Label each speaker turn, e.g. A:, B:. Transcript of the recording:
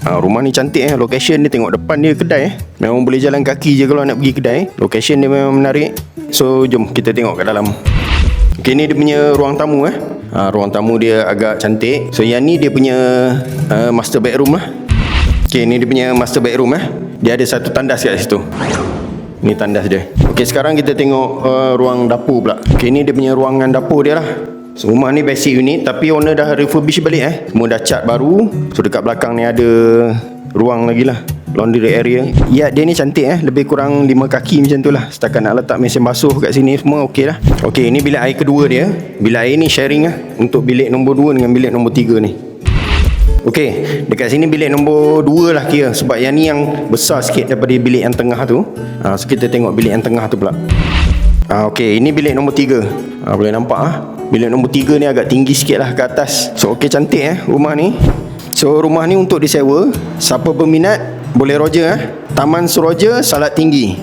A: Ha, rumah ni cantik eh. Location dia tengok depan dia kedai eh. Memang boleh jalan kaki je kalau nak pergi kedai. Location dia memang menarik. So, jom kita tengok kat dalam. Okay, ni dia punya ruang tamu eh. Ha, ruang tamu dia agak cantik. So, yang ni dia punya uh, master bedroom lah. Okay, ni dia punya master bedroom eh. Dia ada satu tandas kat situ. Ni tandas dia. Okey, sekarang kita tengok uh, ruang dapur pula. Okey, ni dia punya ruangan dapur dia lah. So, rumah ni basic unit tapi owner dah refurbish balik eh. Semua dah cat baru. So, dekat belakang ni ada ruang lagi lah. Laundry area. Ya, dia ni cantik eh. Lebih kurang 5 kaki macam tu lah. Setakat nak letak mesin basuh kat sini semua okey lah. Okey, ini bilik air kedua dia. Bilik air ni sharing lah. Untuk bilik nombor 2 dengan bilik nombor 3 ni. Okey, dekat sini bilik nombor 2 lah kira sebab yang ni yang besar sikit daripada bilik yang tengah tu. Ha, so kita tengok bilik yang tengah tu pula. Ha, okey, ini bilik nombor 3. Ha, boleh nampak ah. Bilik nombor 3 ni agak tinggi sikit lah ke atas. So okey cantik eh rumah ni. So rumah ni untuk disewa. Siapa berminat boleh roger eh. Taman Suroja Salat Tinggi.